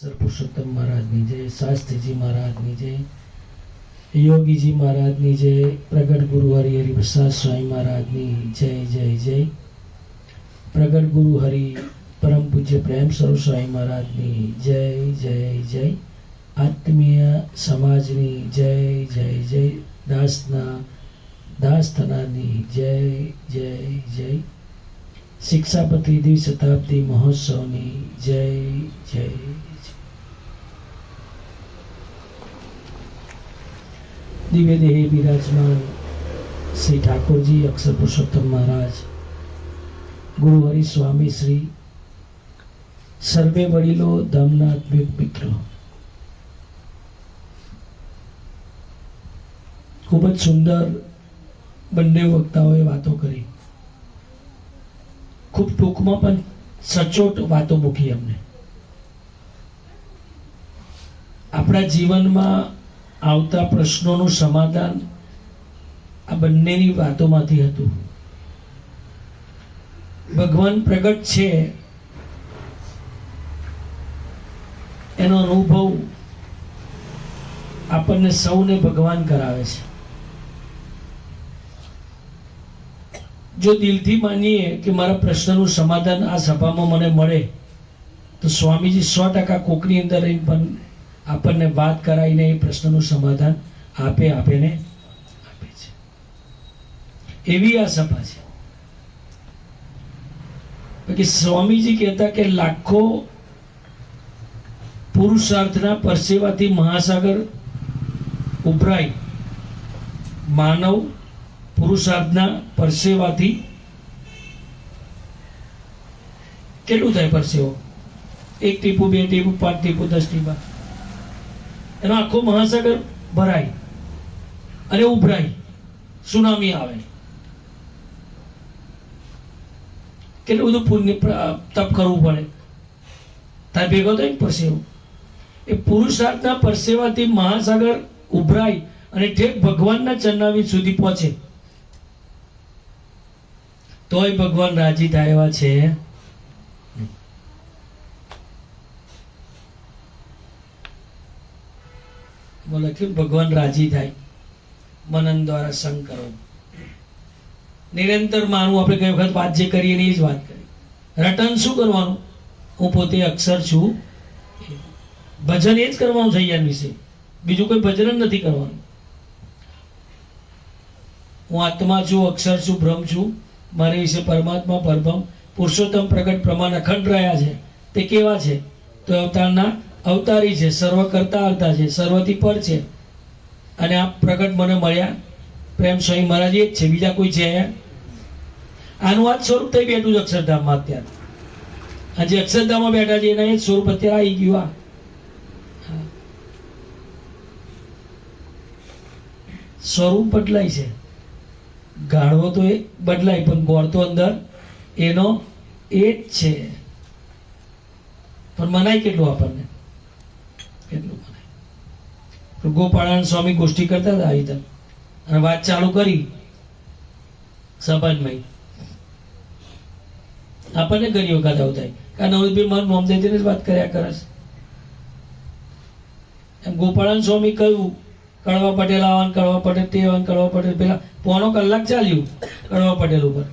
Sir Purushottam મહારાજની જય શાસ્ત્રીજી મહારાજની જય, યોગીજી મહારાજની જય, પ્રગટ ગુરુ હરિ હરિપ્રસાદ સ્વામી મહારાજની જય જય જય. પ્રગટ ગુરુ હરિ પરમ પૂજ્ય પ્રેમ સ્વરૂપ સ્વામી મહારાજની જય જય જય. આત્મીય સમાજની જય જય જય. દાસના દાસ જય જય જય. શિક્ષાપતિ દ્વિશતાબ્દી મહોત્સવની જય જય. દિવ્ય દેહે બિરાજમાન શ્રી ઠાકોરજી અક્ષર પુરુષોત્તમ મહારાજ, ગુરુ હરિ સ્વામી શ્રી, સર્વે વડીલો ધામના આત્મિક મિત્રો. ખૂબ જ સુંદર બંને વક્તાઓએ વાતો કરી. ખૂબ ટૂંકમાં પણ સચોટ વાતો મૂકી અમને. આપણા જીવનમાં આવતા પ્રશ્નોનું સમાધાન આ બંનેની વાતોમાંથી હતું. ભગવાન પ્રગટ છે. એનો અનુભવ આપણને સૌને ભગવાન કરાવે છે. જો દિલથી માનીએ કે મારા પ્રશ્નનું સમાધાન આ સભામાં મને મળે, તો સ્વામીજી સો ટકા કોકની અંદર પણ આપણને વાત કરાવીને એ પ્રશ્નનું સમાધાન આપે આપે ને આપે છે. એવી આ સભા છે. બાકી સ્વામીજી કહેતા કે લાખો પુરુષાર્થના પરસેવાથી મહાસાગર ઉભરાય. માનવ પુરુષાર્થના પરસેવાથી કેટલું થાય પરસેવો? એક ટીપું, બે ટીપું, પાંચ ટીપુ, દસ ટીપા? એનો આખો મહાસાગર ભરાય અને ઉભરાય. સુનામી આવે. કેટલું બધું પુણ્ય તપ કરવું પડે. તાર ભેગો થાય પરસેવો. એ પુરુષાર્થના પરસેવાથી મહાસાગર ઉભરાય અને ઠેક ભગવાનના ચરણાવી સુધી પહોંચે. તોય ભગવાન રાજી થાય છે. એમાં લખ્યું ભગવાન રાજી થાય. મનન દ્વારા સંગ કરો. નિરંતર માનું આપણે કઈ વખત વાત જે કરીએ એની જ વાત કરી રટન શું કરવાનું? હું પોતે અક્ષર છું. ભજન એ જ કરવાનું છે યાર વિશે. બીજું કોઈ ભજન જ નથી કરવાનું. હું આત્મા છું, અક્ષર છું, બ્રહ્મ છું. મારી વિશે પરમાત્મા, પરબ્રહ્મ, પુરુષોત્તમ પ્રગટ પ્રમાણ અખંડ રહ્યા છે. તે કેવા છે? તો અવતારના અવતારી છે સર્વ કરતા આવતા છે, સર્વથી પર છે. અને આ પ્રગટ મને મળ્યા. પ્રેમ સ્વામી મહારાજ એ જ છે, બીજા કોઈ છે અહીંયા? આનું આ સ્વરૂપ થઈ બેઠું છે અક્ષરધામમાં અત્યારે. આ જે અક્ષરધામમાં બેઠા છે, એના એ સ્વરૂપ અત્યારે આવી ગયું આ. સ્વરૂપ બદલાય છે. ગાળવો તો એ બદલાય, પણ ગોળ તો અંદર એનો એ જ છે. પણ મનાય કેટલું આપણને? તો ગોપાળાનંદ સ્વામી ગોષ્ઠી કરતા હતા આવી અને વાત ચાલુ કરી. સંબંધમાં આપણને ઘણી વખત આવું થાય કારણ આ નવનીતભાઈ મારું નોમ દઈ જ વાત કર્યા કરે એમ ગોપાળાન સ્વામી કહ્યું, કડવા પટેલ આવવાનું કડવા પટેલ તે આવવાનું કડવા પટેલ પેલા. પોણો કલાક ચાલ્યું કડવા પટેલ ઉપર.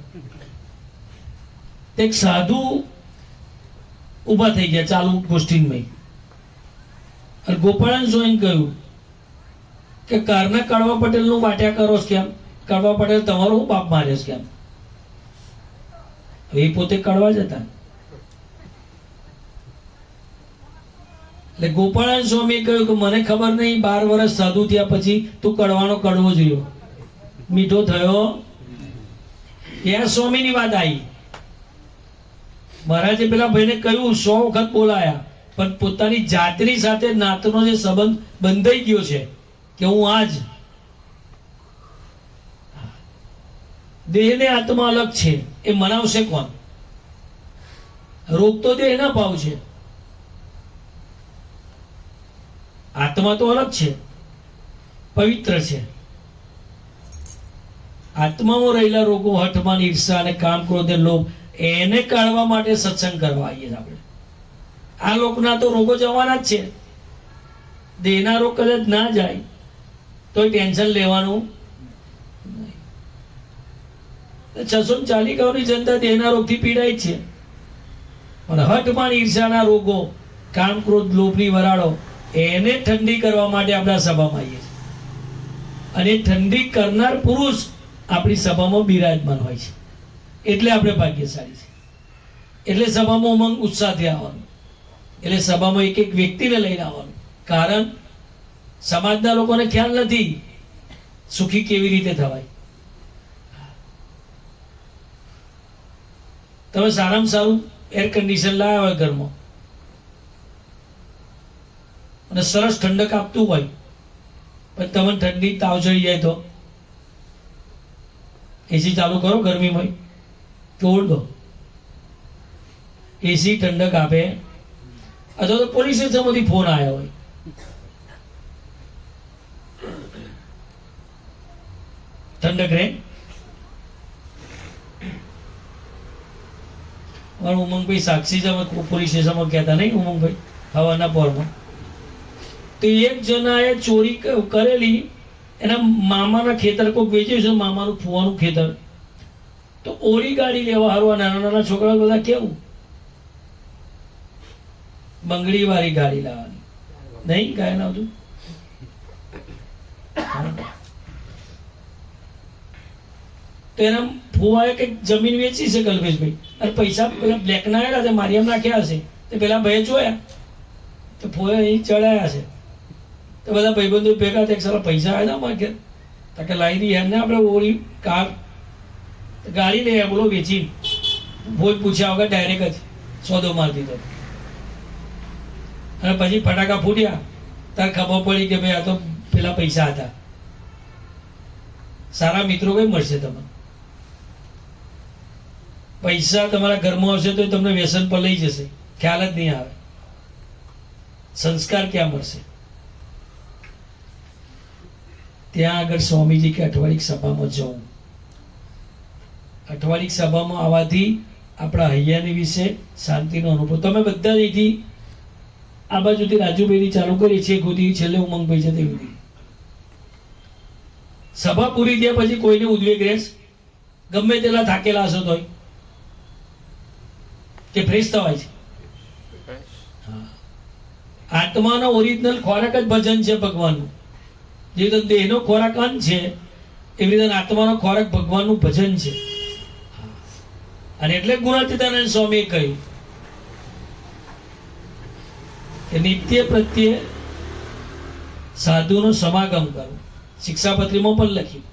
એક સાધુ ઊભા થઈ ગયા ચાલુ ગોષ્ઠીમાં. ગોપાળાન સ્વામી કહ્યું કે કારના કડવા પટેલનું વાટ્યા કરો છો કેમ કડવા પટેલ તમારું હું બાપ માર્યો કેમ એ પોતે કડવા જ હતા એટલે ગોપાળાન સ્વામીએ કહ્યું કે મને ખબર નહીં, બાર વર્ષ સાધુ થયા પછી તું કડવાનો કડવો જોયો. મીઠો થયો. ત્યાં સ્વામીની વાત આવી. મહારાજે પેલા ભાઈને કહ્યું, સો વખત બોલાયા, પણ પોતાની જાતની સાથે નાતનો જે સંબંધ બંધાઈ ગયો છે. કે હું આજ દેહ ને આત્મા અલગ છે, એ મનાવશે કોણ? રોગ તો દેહના ભાવ છે. આત્મા તો અલગ છે, પવિત્ર છે. આત્મામાં રહેલા રોગો, હઠમાન ઈર્ષા અને કામ ક્રોધ લોભ, એને કાઢવા માટે સત્સંગ કરવા આવીએ આપણે. આ લોકના તો રોગો જવાના જ છે. દેહના રોગ કદાચ ના જાય. તોય ટેન્શન લેવાનું છસો ચાલી કરોડની જનતા દેહના રોગથી પીડાય છે. પણ હઠમાન ઈર્ષાના રોગો, કામ ક્રોધ, લોભની વરાળો, એને ઠંડી કરવા માટે આપણા સભામાં આવીએ છીએ. અને ઠંડી કરનાર પુરુષ આપણી સભામાં બિરાજમાન હોય છે. એટલે આપણે ભાગ્યશાળી છે એટલે સભામાં ઉમંગ, ઉત્સાહથી આવવાનું. એટલે સભામાં એક એક વ્યક્તિને લઈને આવવાનું. કારણ સમાજના લોકોને ખ્યાલ નથી સુખી કેવી રીતે થવાય. તમે સારામાં સારું એર કન્ડિશન લાવ્યા હોય ઘરમાં અને સરસ ઠંડક આપતું હોય, પણ તમને ઠંડી તાવ ચડી જાય તો? એસી ચાલુ કરો ગરમીમાં. તોડ દો. એસી ઠંડક આપે. અથવા તો પોલીસ સ્ટેશનમાંથી ફોન આવ્યો હોય. ઠંડક રહે ઉમંગભાઈ સાક્ષી પોલીસ સ્ટેશનમાં કહેતા નહીં ઉમંગભાઈ, હવાના પોરમાં. તો એક જણાએ ચોરી કરેલી, એના મામાના ખેતર કોઈ વેચ્યું છે, મામાનું ફુવાનું ખેતર. તો ઓરી ગાડી લેવા હારવા નાના નાના છોકરા બધા કેવું? બંગડી વાળી ગાડી લાવવાની. નહીં કાંઈ ના આવતું? તો એના ફુવાએ કંઈક જમીન વેચી છે કલ્પેશભાઈ. અને પૈસા પેલા બ્લેકના આવેલા છે, મારી એમ નાખ્યા હશે. તો પેલા ભાઈ જોયા. તો ફોએ અહીં ચડાયા છે. તો બધા ભાઈબંધો ભેગા થયા સારા પૈસા આવ્યા ઘેર? તો કે લાવી દઈએ. ને આપણે ઓળી કાર, ગાડી લઈ બોલો વેચી. ભોજ પૂછ્યા વગર ડાયરેક્ટ જ સોદો મારી દીધો. અને પછી ફટાકા ફૂટ્યા. ત્યારે ખબર પડી કે ભાઈ આ તો પેલા પૈસા હતા. સારા મિત્રો કઈ મળશે તમને? પૈસા તમારા ઘરમાં હશે તો તમને વ્યસન પર લઈ જશે. ખ્યાલ જ નહીં આવે. સંસ્કાર ક્યાં મળશે? ત્યાં આગળ સ્વામીજી કે અઠવાડિક સભામાં જવું અઠવાડિક સભામાં આવવાથી આપણા હૈયાની વિશે શાંતિનો અનુભવ. તમે બધા અહીંથી આ બાજુથી રાજુભાઈની ચાલુ કરી છે સુધી છેલ્લે ઉમંગભાઈ છે તેવી રીતે. સભા પૂરી થયા પછી કોઈને ઉદ્વેગ રહેશ ગમે તેટલા થાકેલા હશો તોય. કે ફ્રેશ થવાય છે. આત્માનો ઓરિજિનલ ખોરાક જ ભજન છે ભગવાનનું. જેવી રીતે દેહનો ખોરાક અન્ન છે, એવી રીતે આત્માનો ખોરાક ભગવાનનું ભજન છે. અને એટલે ગુણાતીતાનંદ સ્વામીએ કહ્યું કે નિત્ય પ્રત્યે સાધુનો સમાગમ કરો. શિક્ષાપત્રીમાં પણ લખ્યું.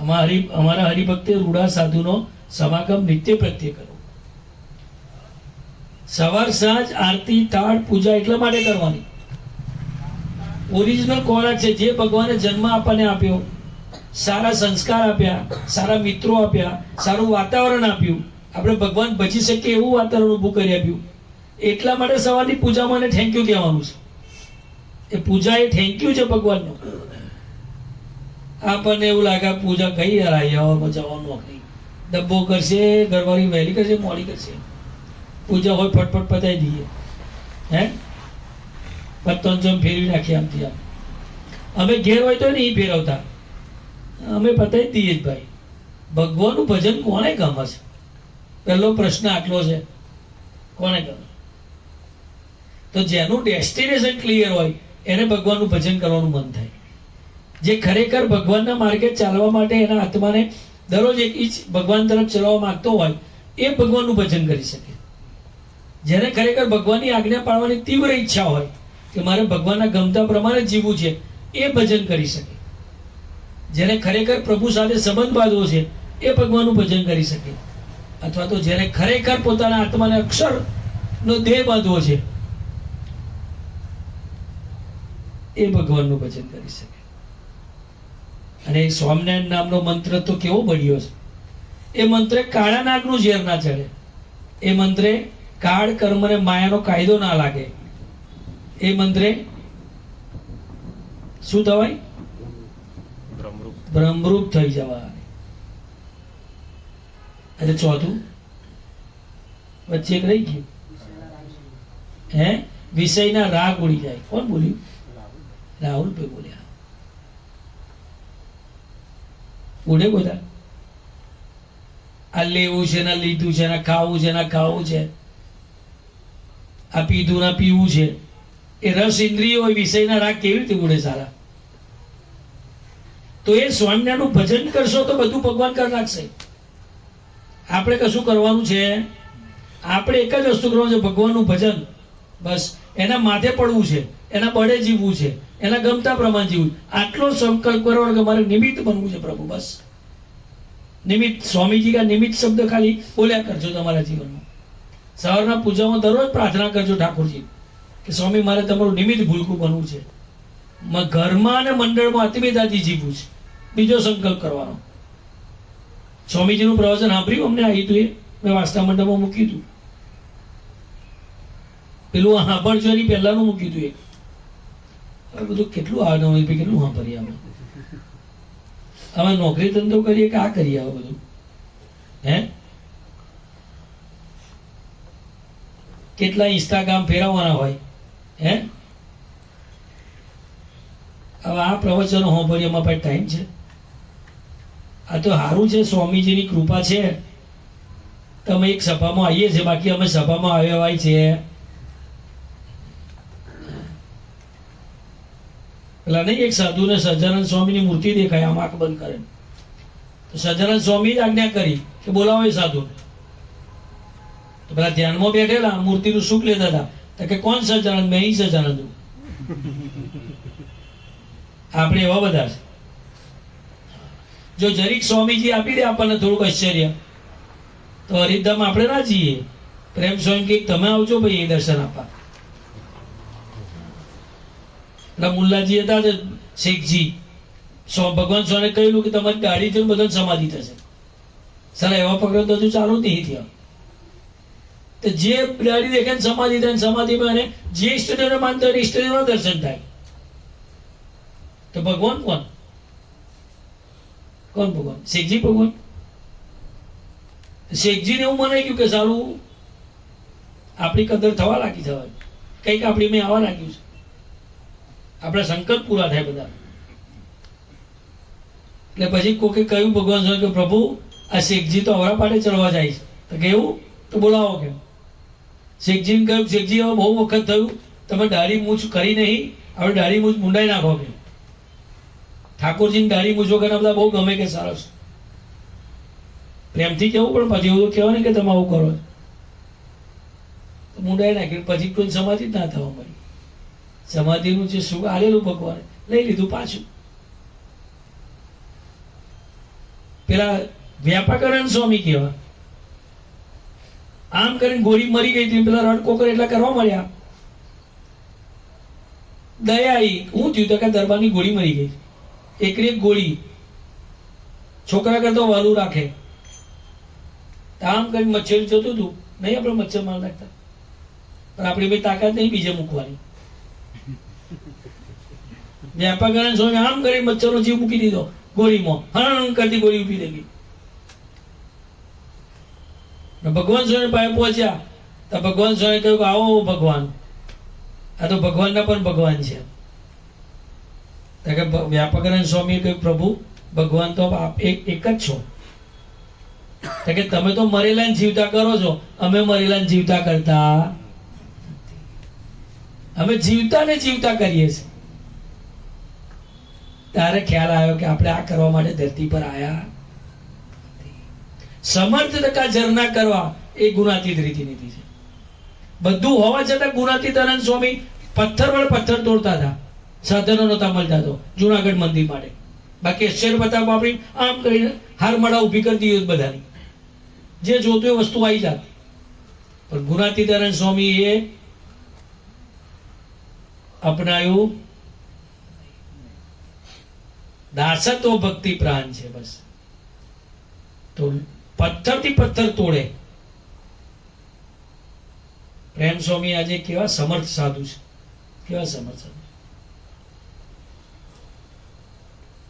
અમારા હરિ, અમારા હરિભક્તે રૂડા સાધુનો સમાગમ નિત્ય પ્રત્યે કરવો સવાર, સાંજ, આરતી ટાળ પૂજા એટલા માટે કરવાની. ઓરિજિનલ ખોરાક છે, જે ભગવાને જન્મ આપણને આપ્યો, સારા સંસ્કાર આપ્યા, સારા મિત્રો આપ્યા, સારું વાતાવરણ આપ્યું. આપણે ભગવાન ભજી શકીએ એવું વાતાવરણ ઊભું કરી આપ્યું. એટલા માટે સવારની પૂજામાં થેન્ક યુ કહેવાનું છે. એ પૂજા એ થેન્ક યુ છે ભગવાનનું. આપણને એવું લાગે પૂજા કઈ યાર આ જવાનું ડબ્બો કરશે, ઘરવાળી વહેલી કરશે, મોડી કરશે. પૂજા હોય, ફટફટ પતાવી દઈએ. હે? પત્તન ચમ ફેરવી નાખીએ આમથી આમ. અમે ઘેર હોય તો નહીં ફેરવતા. અમે પતાવી દઈએ જ ભાઈ. ભગવાનનું ભજન કોને ગમે છે? પહેલો પ્રશ્ન આટલો છે. કોને ગમે? તો જેનું ડેસ્ટિનેશન ક્લિયર હોય, એને ભગવાનનું ભજન કરવાનું મન થાય. જે ખરેખર ભગવાનના માર્ગે ચાલવા માટે એના આત્માને દરરોજ એક ઈચ્છ ભગવાન તરફ ચલાવવા માંગતો હોય, એ ભગવાનનું ભજન કરી શકે. જેને ખરેખર ભગવાનની આજ્ઞા પાડવાની તીવ્ર ઈચ્છા હોય, કે મારે ભગવાનના ગમતા પ્રમાણે જીવવું છે, એ ભજન કરી શકે. જેને ખરેખર પ્રભુ સાથે સંબંધ બાંધવો છે, એ ભગવાનનું ભજન કરી શકે. અથવા તો જેને ખરેખર પોતાના આત્માને અક્ષરનો દેહ બાંધવો છે, એ ભગવાનનું ભજન કરી શકે. અને એ સ્વામિનારાયણ નામનો મંત્ર તો કેવો બન્યો છે? એ મંત્રે કાળા નાગનું ઝેર ના ચડે. એ મંત્રે કાળ કર્મ અને માયાનો કાયદો ના લાગે. એ મંત્રે શું થવાય? બ્રહ્મરૂપ થઈ જવા અને ચોથું? વચ્ચે એક રહી ગયું. હે? વિષયના રાગ ઉડી જાય. કોણ બોલ્યું? રાહુલભાઈ બોલ્યા. ઉડે બધા આ લેવું છે, ને લીધું છે, ને ખાવું છે, ને ખાવું છે. આ પીધું, ને પીવું છે. એ રસ ઇન્દ્રિયો વિષયના રાગ કેવી રીતે ઉડે સારા? તો એ સ્વામિનારાયણનું ભજન કરશો તો બધું ભગવાન કરી નાખશે. આપણે કશું કરવાનું છે? આપણે એક જ વસ્તુ કરવાનું છે, ભગવાનનું ભજન. બસ, એના માથે પડવું છે, એના બળે જીવવું છે. એના ગમતા પ્રમાણે જીવું આટલો સંકલ્પ કરો કે મારે નિમિત્ત બનવું છે પ્રભુ, બસ. નિમિત્ત, સ્વામીજી કા નિમિત્ત શબ્દ ખાલી બોલ્યા કરજો તમારા જીવનમાં. સવારના પૂજામાં દરરોજ પ્રાર્થના કરજો ઠાકોરજી, કે સ્વામી, મારે તમારું નિમિત્ત ભૂલકું બનવું છે. ઘરમાં અને મંડળમાં અતિમેદાથી જીવવું છે. બીજો સંકલ્પ કરવાનો. સ્વામીજીનું પ્રવચન સાંભળ્યું અમને? આવી હતું એ મેં વાસ્તા મંડળમાં મૂક્યું હતું. પેલું સાંભળજો એની પહેલાનું મૂક્યું હતું એ હવે બધું કેટલું આવે નવું કેટલું સાંભળીએ અમે અમે નોકરી ધંધો કરીએ કે આ કરીએ હવે બધું? હે? કેટલા ઇન્સ્ટાગ્રામ ફેરવવાના હોય, હે? હવે આ પ્રવચનો સાંભળીએ એમાં પાસે ટાઈમ છે. આ તો સારું છે, સ્વામીજીની કૃપા છે. તમે એક સભામાં આવીએ છીએ, બાકી અમે સભામાં આવ્યા હોય છે પેલા નહીં એક સાધુને સજાનંદ સ્વામીની મૂર્તિ દેખાય, આમ આંખ બંધ કરે. તો સજાનંદ સ્વામી જ આજ્ઞા કરી કે બોલાવો એ સાધુ તો પેલા ધ્યાનમાં બેઠેલા, મૂર્તિનું સુખ લેતા હતા. તો કે કોણ સજાનંદ મેં અહીં સજાનંદ. આપણે એવા બધા છે. જો જરીક સ્વામીજી આપી દે આપણને થોડુંક આશ્ચર્ય, તો હરિધામ આપણે ના જઈએ. પ્રેમ સ્વામી કે તમે આવજો ભાઈ એ દર્શન આપવા. પેલા મુલ્લાજી હતા શેખજી. સો ભગવાન સ્વામી કહ્યું કે તમારી ગાડી થયું બધા સમાધિ થશે. સર એવા પકડો તો હજુ ચાલુ નહીં થયા. તો જે ગાડી દેખે ને સમાધિ થાય ને સમાધિમાં અને જે ઈષ્ટદેવને માનતા હોય ને ઇષ્ટદેવના દર્શન થાય. તો ભગવાન કોણ? કોણ ભગવાન? શેખજી ભગવાન? શેખજીને એવું મને ગયું કે સારું આપણી કદર થવા લાગી થવા કંઈક આપણી મેં આવવા લાગ્યું છે. આપણા સંકલ્પ પૂરા થાય બધા. એટલે પછી કોકે કહ્યું ભગવાન સ્વામી કે, પ્રભુ, આ શેખજી તો અવરા પાડે ચડવા જાય છે. તો કેવું તો બોલાવો કેમ? શેખજીને કહ્યું, શેખજી, હવે બહુ વખત થયું. તમે દાઢી મૂછ કરી નહીં. હવે દાઢી મૂછ મુંડાઈ નાખો કે ઠાકોરજીની દાઢી મૂછ વગર બધા બહુ ગમે કે સરસ પ્રેમથી કેવું, પણ પછી એવું કહેવાય ને કે તમે આવું કરો મુંડાઈ નાખ્યું પછી કોઈ સમાધિ જ ના થવા મળી સમાધિનું જે સુખ આલેલું ભગવાને લઈ લીધું પાછું. પેલા વ્યાપાકરણ સ્વામી કેવા આમ કરીને ગોળી મરી ગઈ હતી, પેલા રણકોકર એટલા કરવા મળ્યા. દયા હું થયું કે દરબારની ગોળી મરી ગઈ. એકરી એક ગોળી, છોકરા કરતો વાલું રાખે. આમ કરી મચ્છર જતું હતું, નહીં આપણે મચ્છર માર નાખતા. પણ આપણી ભાઈ તાકાત નહીં બીજે મૂકવાની. વ્યાપાકરણ સ્વામી આમ કરી મચ્છરનો જીવ મૂકી દીધો, ગોળીમાં. હરણ કરતી ગોળી ઊભી ગઈ. ભગવાન સ્વામી પાસે પહોંચ્યા. તો ભગવાન સ્વામી કહ્યું આવો ભગવાન. આ તો ભગવાનના પણ ભગવાન છે. કે વ્યાપકરણ સ્વામીએ કહ્યું, પ્રભુ, ભગવાન તો આપ એક એક જ છો. કે, તમે તો મરેલા જીવતા કરો છો. અમે મરેલા જીવતા કરતા. અમે જીવતા ને જીવતા કરીએ છીએ. તારે ખ્યાલ આવ્યો કે આપણે આ કરવા માટે ધરતી પર આયા? સમર્થ ટકા ઝરના કરવા એ ગુણાતીત રીતિનીતિ છે. બધું હોવા છતાં ગુણાતીત આનંદ સ્વામી પથ્થર વડે પથ્થર તોડતા હતા. સાધનો નહોતા મળતા તો. જુનાગઢ મંદિર માટે. બાકી અશ્ચર્ય પ્રતાપ આપણી આમ કરીને હાર મળા ઊભી કરી દીધી બધાની. જે જોતું એ વસ્તુ આવી જાત. પણ ગુણાતીતાનંદ સ્વામી એ અપનાયું? દાસત્વ ભક્તિ પ્રાણ છે બસ. તો પથ્થરથી પથ્થર તોડે. પ્રેમ સ્વામી આજે કેવા સમર્થ સાધુ છે. કેવા સમર્થ સાધુ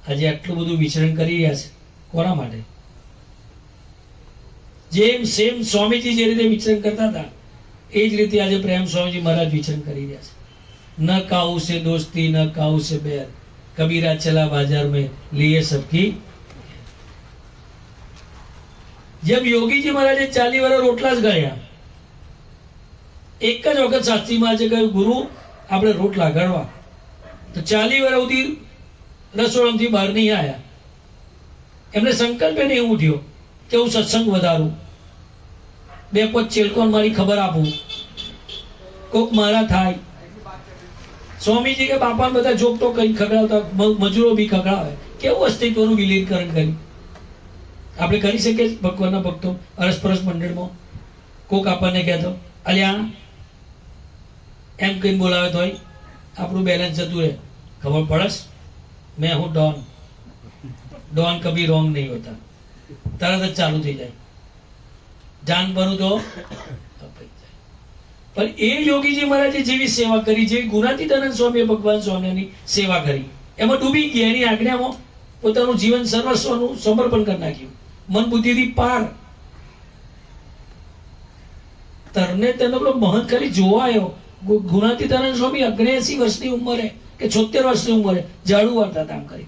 આજે આટલું બધું વિચરણ કરી રહ્યા છે. કોના માટે? જેમ સેમ સ્વામીજી જે રીતે વિચરણ કરતા હતા, એ જ રીતે આજે પ્રેમ સ્વામીજી મહારાજ વિચરણ કરી રહ્યા છે. ન કાઉ સે દોસ્તી ન કાઉ સે બેર કબીરા ચલા બાજાર में लिए सबकी જેમ યોગીજી મહારાજે ચાલી વર્ષ રોટલા જ ગળ્યા એક જ વખત સાચી માં કહ્યું ગુરુ આપણે રોટલા ગળવા તો ચાલી વર્ષ સુધી રસોડામાંથી બહાર નહીં આવ્યા એમને સંકલ્પ એ નહીં ઉઠ્યો કે હું સત્સંગ વધારું બે પોચ ચેલકોન મારી ખબર આપું કોક મારા થાય સ્વામીજી કે બાપાને બધા જોક તો કઈ ખગડાવતા મજૂરો બી ખગડાવે કેવું અસ્તિત્વનું વિલીનકરણ કર્યું? આપણે કરી શકીએ ભગવાનના ભક્તો? અરસપરસ મંડળમાં કોક આપણને કહેતો અલ્યા, એમ કહીને બોલાવે તોય આપણું બેલેન્સ જતું રહે. ખબર પડસ? મેં હું ડોન. ડોન કભી રોંગ નહીં હોતા. તરત જ ચાલુ થઈ જાય. જાન ભરું તો. પણ એ યોગીજી મહારાજે જેવી સેવા કરી, જે ગુણાતીતાનંદ સ્વામીએ ભગવાન સ્વામીની સેવા કરી, એમાં ડૂબી ગયા, એની આજ્ઞામાં પોતાનું જીવન સર્વસ્વનું સમર્પણ કરી નાખ્યું. મન બુદ્ધિથી પાર. તરને તેનો પેલો મહંત ખાલી જોવા આવ્યો ગુણાતીતાનંદ સ્વામી અગ્નેસી વર્ષની ઉંમરે કે છોતેર વર્ષની ઉંમરે ઝાડુ વાળતા આમ કરી.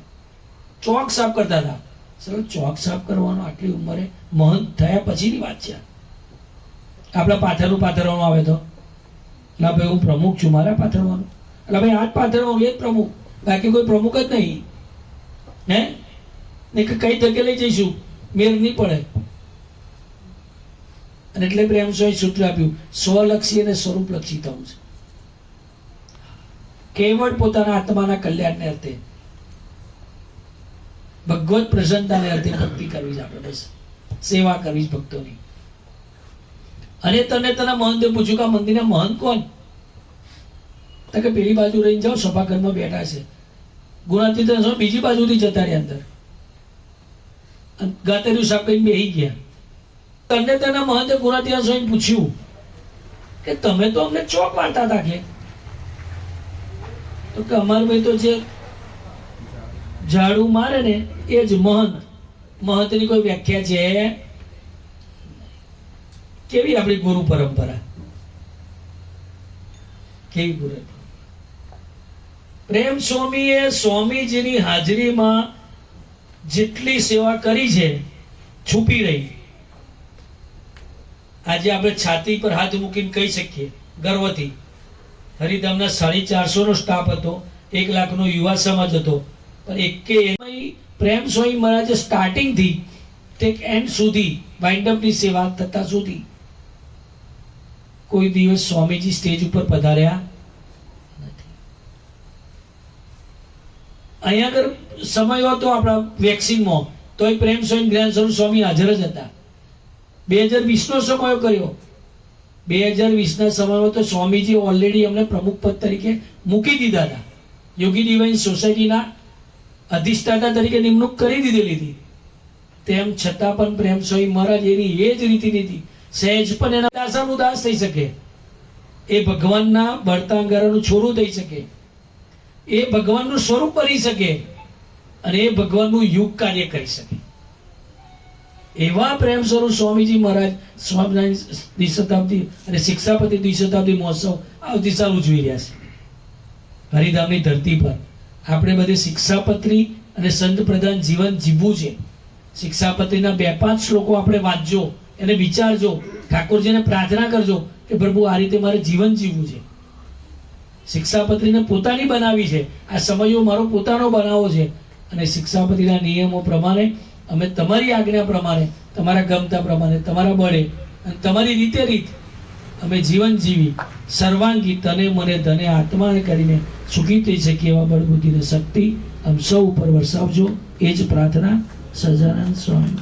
ચોક સાફ કરતા હતા. સર ચોક સાફ કરવાનો આટલી ઉંમરે મહંત થયા પછીની વાત છે. આપણા પાથરું પાથરવામાં આવે તો? એટલે ભાઈ હું પ્રમુખ છું, મારા પાથરવાનું એટલે ભાઈ આ જ પાથરવાનું એ જ પ્રમુખ, બાકી કોઈ પ્રમુખ જ નહીં. હે? ને કઈ તકે લઈ જઈશું? મેર નહીં પડે. અને એટલે પ્રેમ સૂત્ર આપ્યું, સ્વલક્ષી અને સ્વરૂપલક્ષી થવું છે. કેવળ પોતાના આત્માના કલ્યાણને અર્થે. ભગવત પ્રસન્નતાને અર્થે ભક્તિ કરવી જ આપણે બસ. સેવા કરવી જ ભક્તોની. અને તને તને મહંતે પૂછ્યું કે મંદિરના મહંત કોણ? તો કે પેલી બાજુ રહીને જાઓ, સભાઘરમાં બેઠા છે. ગુણાતી તો બીજી બાજુથી જતા રહ્યા અંદર. ગાતેરું સાફ કરીને બેસી ગયા. તને તેના મહંતે ગુણાતીત સ્વામી પૂછ્યું કે તમે તો અમને ચોક વાળતા હતા કે? તો કે અમાર ભાઈ તો જે ઝાડુ મારે ને એ જ મહંત. મહંતની કોઈ વ્યાખ્યા છે? કેવી આપણી ગુરુ પરંપરા? કેવી ગુરુ? પ્રેમ સ્વામીએ સ્વામીજીની હાજરીમાં જેટલી સેવા કરી છે, છુપી રહી. આજે આપણે છાતી પર હાથ મૂકીને કહી શકીએ, ગર્વથી. હરિધામના સાડી ચારસો નો સ્ટાફ હતો, એક લાખનો યુવા સમાજ હતો. પણ એકે એમાંય પ્રેમ સ્વામી મહારાજે સ્ટાર્ટિંગથી ટેક એન્ડ સુધી વાઇન્ડઅપની સેવા થતા સુધી કોઈ દિવસ સ્વામીજી સ્ટેજ ઉપર પધાર્યા અહીંયા આગળ સમય હતો આપણા વેક્સિનમાં તોય પ્રેમ સ્વયં જ્ઞાન સ્વરૂપ સ્વામી હાજર જ હતા. બે હજાર વીસનો સમય કર્યો. બે હજાર વીસના સમયમાં તો સ્વામીજી ઓલરેડી અમને પ્રમુખ પદ તરીકે મૂકી દીધા હતા. યોગી ડિવાઇન સોસાયટીના અધિષ્ઠાતા તરીકે નિમણૂક કરી દીધેલી હતી. તેમ છતાં પણ પ્રેમ સ્વામી મહારાજ એની એ જ રીતિ નીતિ સહેજ પણ એના દાસાનું દાસ થઈ શકે. એ ભગવાનના બળતાંગારાનું છોડું થઈ શકે. એ ભગવાનનું સ્વરૂપ બની શકે અને એ ભગવાનનું યુગ કાર્ય કરી શકે. એવા પ્રેમ સ્વરૂપ સ્વામીજી મહારાજ સ્વામિનારાયણ દ્વિશતાબ્દી અને શિક્ષાપતિ દ્વિશતાબ્દી મહોત્સવ આવતી સાલ ઉજવી રહ્યા છે. હરિધામની ધરતી પર આપણે બધે શિક્ષાપત્રી અને સંત પ્રધાન જીવન જીવવું છે. શિક્ષાપત્રીના બે પાંચ શ્લોકો આપણે વાંચજો. એને વિચારજો, ઠાકોરજીને પ્રાર્થના કરજો કે પ્રભુ, આ રીતે મારે જીવન જીવવું છે. શિક્ષાપત્રીને પોતાની બનાવી છે. આ સમયો મારો પોતાનો બનાવો છે. અને શિક્ષાપત્રીના નિયમો પ્રમાણે, અમે તમારી આજ્ઞા પ્રમાણે, તમારા ગમતા પ્રમાણે, તમારા બળે અને તમારી રીતે રીત, અમે જીવન જીવી, સર્વાંગી તને મને ધને આત્માને કરીને સુખી થઈ શકીએ એવા બળબુદ્ધિને શક્તિ આમ સૌ ઉપર વરસાવજો. એ જ પ્રાર્થના સજાનંદ સ્વામી.